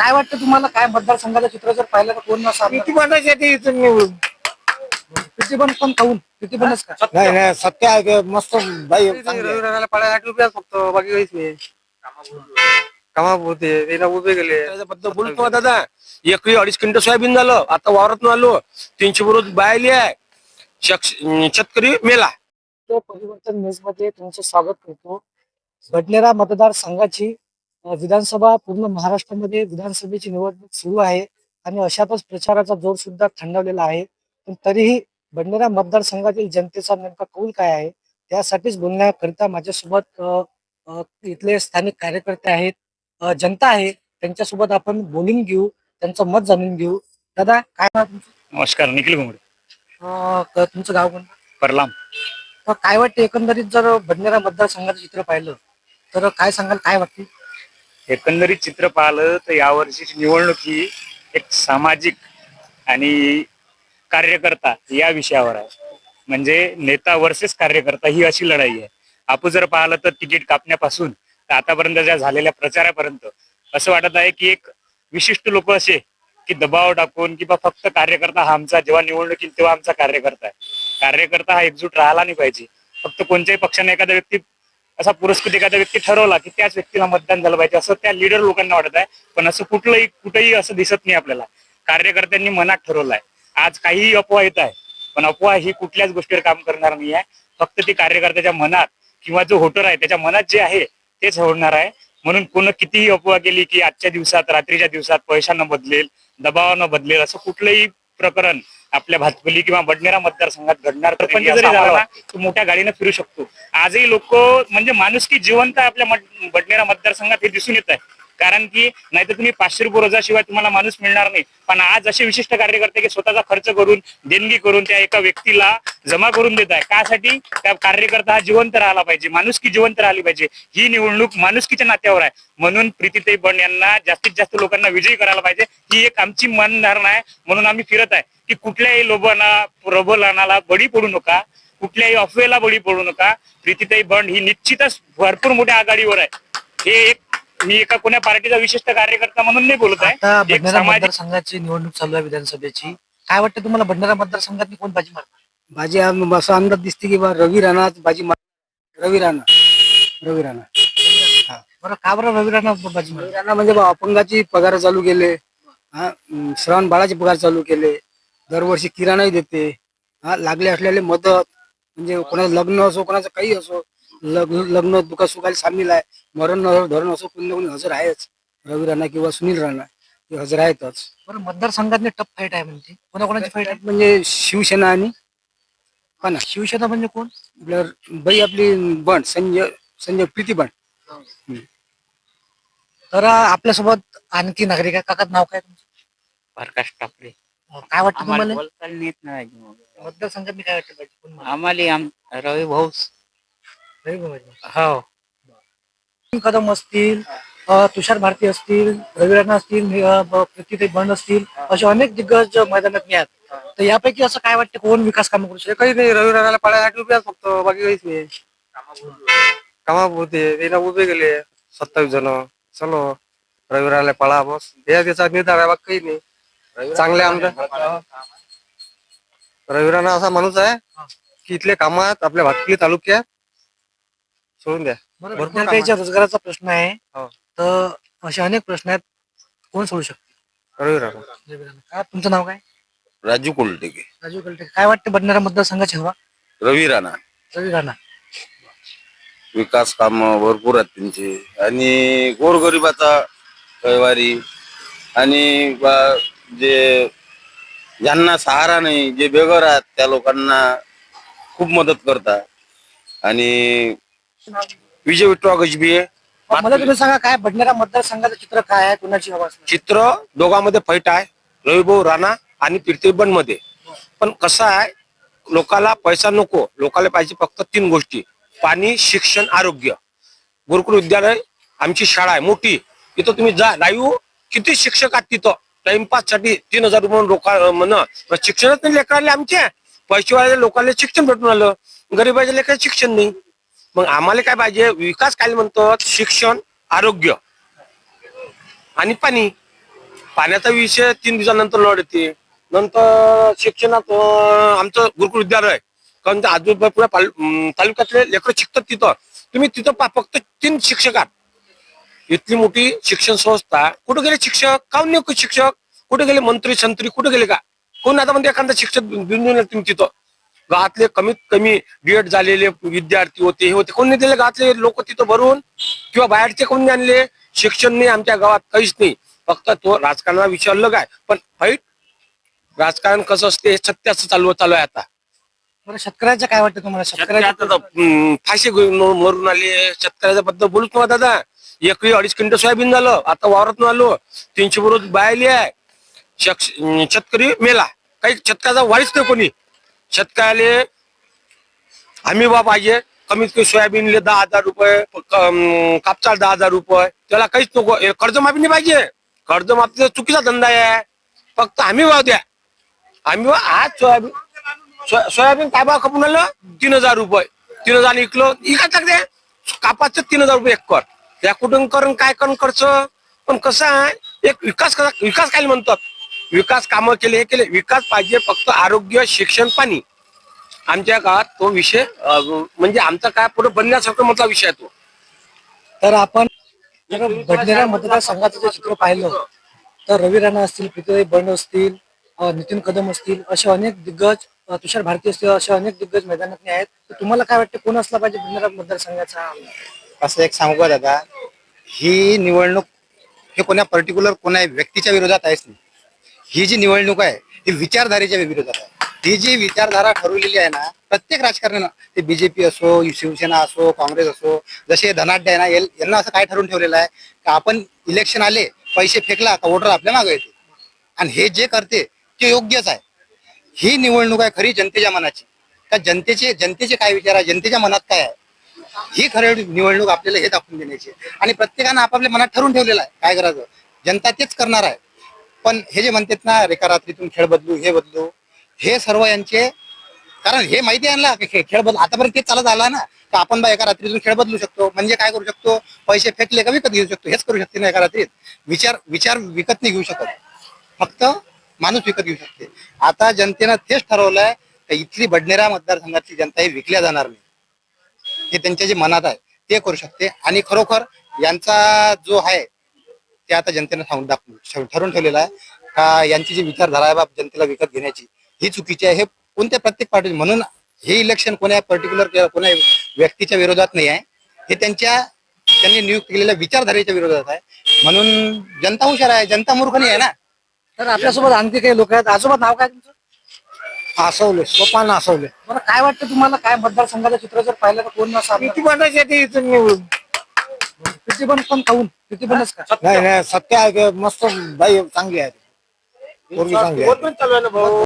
काय वाटतं तुम्हाला? काय मतदारसंघाचं चित्र जर पाहिलं तर कोण नसा किती बनायचे ते इथून निवडून? प्रतिबंध पण काऊन प्रतिबंधच का? नाही नाही सत्य आहे ते. मस्त बाई चांगली आहे. रविवाराला आठ रुपयाच फक्त बाकी काहीच नाही. कामा होते त्याला उभे गेले. त्याच्याबद्दल बोलतो दादा? एकरी अडीच क्विंटल सोयाबीन झालं आता वावरात आलो तीनशे बरोबर बायली आहे. शक्ष- शेतकरी मेला. तो परिवर्तन न्यूजमध्ये तुमचं स्वागत करतो. बडनेरा मतदारसंघाची विधानसभा पूर्ण महाराष्ट्रामध्ये विधानसभेची निवडणूक सुरू आहे आणि अशातच प्रचाराचा जोर सुद्धा थंडावलेला आहे. पण तरीही बडनेरा मतदारसंघातील जनतेचा नेमका कौल काय आहे? त्यासाठीच बोलण्याकरिता माझ्यासोबत इथले स्थानिक कार्यकर्ते आहेत. जनता आहे. त्यांच्यासोबत आपण बोलून घेऊ. त्यांचं मत जाणून घेऊ. दादा काय नाव तुमचं? नमस्कार निखिल घुमडे तुमचं गाव कोणतं? परलाम. तर काय वाटते एकंदरीत जर बडनेरा मतदारसंघाचं चित्र पाहिलं तर काय सांगाल काय वाटते? एकंदरीत चित्र पाहिलं तर यावर्षीची निवडणूक ही एक सामाजिक आणि कार्यकर्ता या विषयावर आहे. म्हणजे नेता वर्सेस कार्यकर्ता ही अशी लढाई आहे. आपण जर पाहिलं तर तिकीट कापण्यापासून तर आतापर्यंत ज्या झालेल्या प्रचारापर्यंत असं वाटत आहे की एक विशिष्ट लोक असे की दबाव टाकून किंवा फक्त कार्यकर्ता हा आमचा जेव्हा निवडणूक येईल तेव्हा आमचा कार्यकर्ता आहे. कार्यकर्ता हा एकजूट राहिला नाही पाहिजे. फक्त कोणत्याही पक्षाने एखादा व्यक्ती असा पुरस्कृत एखादा व्यक्ती ठरवला की त्याच व्यक्तीला मतदान झालं पाहिजे असं त्या लिडर लोकांना वाटत आहे. पण असं कुठलंही कुठेही असं दिसत नाही आपल्याला. कार्यकर्त्यांनी मनात ठरवलं आहे आज काहीही अफवा येत आहे पण अफवा ही कुठल्याच गोष्टीवर काम करणार नाही आहे. फक्त ती कार्यकर्त्याच्या मनात किंवा जो होटर आहे त्याच्या मनात जे आहे तेच होणार आहे. म्हणून कोण कितीही अफवा केली की आजच्या दिवसात रात्रीच्या दिवसात पैशानं बदलेल दबावानं बदलेल असं कुठलंही प्रकरण आपल्या भातपल्ली किंवा बडनेरा मतदारसंघात घडणार जरी झाला ना तो मोठ्या गाडीनं फिरू शकतो. आजही लोक म्हणजे माणुसकी जिवंत आपल्या बडनेरा मतदारसंघात हे दिसून येत आहे. कारण की नाहीतर तुम्ही पाचशे रुपये रोजाशिवाय तुम्हाला माणूस मिळणार नाही. पण आज असे विशिष्ट कार्यकर्ते की स्वतःचा खर्च करून देणगी करून त्या एका व्यक्तीला जमा करून देत आहे. कासाठी त्या कार्यकर्ता हा जिवंत राहिला पाहिजे. माणुसकी जिवंत राहिली पाहिजे. ही निवडणूक माणुसकीच्या नात्यावर आहे. म्हणून प्रीतीताई बंड यांना जास्तीत जास्त लोकांना विजयी करायला पाहिजे. ही एक आमची मनधारणा आहे. म्हणून आम्ही फिरत आहे की कुठल्याही लोभांना प्रबोधनाला बळी पडू नका. कुठल्याही अफवेला बळी पडू नका. प्रीतीताई बंड ही निश्चितच भरपूर मोठ्या आघाडीवर आहे. हे एक मी एका कोण्या पार्टीचा विशिष्ट कार्यकर्ता म्हणून नाही बोलत आता आहे एक बडनेरा सामाजिक मतदारसंघाची निवडणूक चालू आहे विधानसभेची. काय वाटतं तुम्हाला बडनेरा मतदारसंघात कोण बाजी मारणार? बाजी आम- असा अंदाज दिसते की बा रवी राणा बाजी मार रवी राणा. रवी राणा. बरं का बरं रवी राणा बाजी रवी राणा म्हणजे बा अपंगाची पगार चालू केले. हा अं, श्रावण बाळाचे पगार चालू केले. दरवर्षी किराणाही देते. हा लागले असलेले मदत म्हणजे कोणाचं लग्न असो कोणाचं काही असो लग्न लग्न दुखा सुखाला सामील आहे. मरण धरण असो कोणी ना कोणी हजर आहेच. रवी राणा किंवा सुनील राणा हे हजर आहेतच. बरं मतदारसंघातले टप फाईट आहे म्हणजे? कोणाकोणाची फाईट आहे? म्हणजे शिवसेना आणि हा ना शिवसेना म्हणजे कोण? बाई आपली बंड संजय संजय प्रीती बंड. तर आपल्यासोबत आणखी नागरिक आहे काकात नाव काय तुमचं? प्रकाश टाकले अं, काय वाटतं आम्हाला तुम्हाला? नाही मतदारसंघात काय वाटतं पाहिजे? कोण? आम्हाला आम रवी भाऊ. हो. कदम असतील तुषार भारती असतील रवी राणा असतील प्रीतीताई बंड असतील असे अनेक दिग्गज मैदानात मी आहेत. तर यापैकी असं काय वाटतं कोण विकास कामं करू शकतो काही नाही रविवाराला पाड्या आठ रुपयाच फक्त बाकी काहीच नाही. कामा होते त्याला उभे गेले सत्तावीस जण. चलो रविवाराला पळा बस. हे त्याचा निर्धार आहे बाकी काही नाही. चांगले आमदार. रविराणा असा माणूस आहे की इथले कामात आपल्या भातकी तालुक्यात. सोडून द्या. भरपूर रोजगाराचा प्रश्न आहे. हो. तर असे अनेक प्रश्न आहेत. कोण सोडू शकतो? रवी. काय तुमचं नाव काय? राजू कोलटेके. राजू कलटे काय वाटतं बडनेरा मतदारसंघाची हवा रवी राणा. रवी राणा. विकास काम भरपूर आहेत त्यांचे. आणि गोरगरिबाचा कैवारी. आणि बा- जे ज्यांना सहारा नाही जे बेघर आहेत त्या लोकांना खूप मदत करतात. आणि विजय विठ्ठल गजबी मला तुम्ही सांगा काय बडनेरा मतदारसंघाचं चित्र काय आहे? कुणाची हवा असणार? चित्र दोघांमध्ये फैट आहे. रविभाऊ राणा आणि कीर्तिबनमध्ये पण कसं आहे लोकाला पैसा नको. लोकाला पाहिजे फक्त तीन गोष्टी. पाणी शिक्षण आरोग्य. गुरुकुल विद्यालय आमची शाळा आहे मोठी. तिथं तुम्ही जा लाईव्ह किती शिक्षक आहेत तिथं? टाइमपाससाठी तीन हजार रुपये लोक म्हण शिक्षणच नाही लेकराले आमच्या पैसेवाल्या लोकांना शिक्षण भेटून आलं. गरीबाच्या लेकराला शिक्षण नाही. मग आम्हाला काय पाहिजे? विकास काय म्हणतो शिक्षण आरोग्य. आणि पाणी. पाण्याचा विषय तीन दिवसानंतर लढ येते. नंतर शिक्षणात आमचं गुरुकुल विद्यालय कारण आजूबाजू आजूबाजूला तालुक्यातले लेकरं शिकतात तिथं. तुम्ही तिथं फक्त तीन शिक्षक आहात. इतकी मोठी शिक्षण संस्था कुठे गेले शिक्षक? काऊन नाही शिक्षक? कुठे गेले मंत्री संत्री? कुठे गेले का? कोण आता म्हणजे एखादा शिक्षक बिंदून तुम्ही तिथं? गावातले कमीत कमी बीएड झालेले विद्यार्थी होते हे होते. कोण नाही दिले गावातले लोक तिथं भरून किंवा बाहेरचे कोण आणले? शिक्षण नाही आमच्या गावात काहीच नाही. फक्त तो राजकारणाचा विषय अलग आहे पण फाईट राजकारण कसं असते हे सत्याचं चालू चालू आहे आता. बरं शेतकऱ्याचं काय वाटतं तुम्हाला? शेतकऱ्याचं हम्म, फाशी मरून आले. शेतकऱ्याच्या बद्दल बोलूच नव्हता दादा. एकरी अडीच क्विंटल सोयाबीन झालं. आता वावरात आलो. तीनशे बरोबर बायली आहे. शेतकरी मेला. काही शेतकऱ्याचा वाढीच नाही कोणी. शेतकऱ्याले हमी बा पाहिजे. कमीत कमी सोयाबीनले दहा हजार रुपये कापसाला दहा हजार रुपये. त्याला काहीच नको. कर्जमाफी नाही पाहिजे. कर्जमाफीचा चुकीचा धंदा आहे. फक्त हमी भाव द्या. हमी भाव आज सोयाबीन सोयाबीन काय भाव खपून आलं तीन हजार रुपये. तीन हजार इकलो इकाच लागते कापाचं तीन हजार रुपये एक कर या कुठून करून काय करून खर्च? पण कसं आहे? एक विकास कसा विकास काय म्हणतात? विकास कामं केले हे केले. विकास पाहिजे फक्त आरोग्य शिक्षण पाणी. आमच्या गावात तो विषय म्हणजे आमचा काय पुढे बनण्यासारखा मधला विषय आहे तो. तर आपण बडनेरा मतदारसंघाचं जे चित्र पाहिलं तर रवी राणा असतील पृथ्वी बंड असतील नितीन कदम असतील असे अनेक दिग्गज तुषार भारती असतील असे अनेक दिग्गज मैदानात आहेत. तर तुम्हाला काय वाटतं कोण असला पाहिजे बडनेरा मतदारसंघाचा? असं एक सांगू का दादा? ही निवडणूक हे कोण्या पर्टिक्युलर कोण्या व्यक्तीच्या विरोधात आहेच नाही. ही जी निवडणूक आहे ही विचारधारेच्या विरोधात आहे. ही जी विचारधारा ठरवलेली आहे ना प्रत्येक राजकारण्यानं ते बीजेपी असो शिवसेना असो काँग्रेस असो जसे धनाढ्य आहे ना याल- यांना असं काय ठरवून ठेवलेलं आहे? का आपण इलेक्शन आले पैसे फेकला का वोटर आपल्या मागे येते? आणि हे जे करते ते योग्यच आहे. ही निवडणूक आहे खरी जनतेच्या मनाची. का जनतेचे जनतेचे काय विचार आहे? जनतेच्या मनात काय आहे? ही खरी निवडणूक आपल्याला हे दाखवून देण्याची आहे. आणि प्रत्येकानं आपापल्या मनात ठरवून ठेवलेलं आहे. काय करायचं? जनता तेच करणार आहे. पण हे जे म्हणतात ना रेखा रात्रीतून खेळ बदलू हे बदलू हे सर्व यांचे कारण हे माहिती आहे ना खेळ बदल आतापर्यंत तेच चालत आला ना तर आपण बा एका रात्रीतून खेळ बदलू शकतो. म्हणजे काय करू शकतो? पैसे फेकले का विकत घेऊ शकतो? हेच करू शकते ना एका रात्रीत. विचार विचार विकत नाही घेऊ शकत. फक्त माणूस विकत घेऊ शकते. आता जनतेनं तेच ठरवलंय का इथली बडनेरा मतदारसंघातली जनता ही विकल्या जाणार नाही. हे त्यांच्या जे मनात आहे ते करू शकते. आणि खरोखर यांचा जो आहे ते आता जनतेनं सांगून दाखवून ठरवून ठेवलेला आहे. का यांची जी विचारधारा आहे बाब जनतेला विकत घेण्याची ही चुकीची आहे. हे कोणत्या प्रत्येक पार्टी म्हणून हे इलेक्शन कोण्या पर्टिक्युलर कोण्या व्यक्तीच्या विरोधात नाही आहे. हे त्यांच्या त्यांनी नियुक्त केलेल्या विचारधारेच्या विरोधात आहे. म्हणून जनता हुशार आहे. जनता मूर्ख नाही आहे ना? तर आपल्यासोबत आणखी काही लोक आहेत? आजोबा नाव काय तुमचं? आसवले. सोपा नासवले बरं काय वाटतं तुम्हाला? काय मतदारसंघाचं चित्र जर पाहिलं तर कोण नसा किती ते इथून निवडून पण खाऊन प्रतिबंधच का नाही नाही सत्य आहे की मस्त बाई चांगली आहे. पोरगी चांगली आहे. चालू आहे ना भाऊ?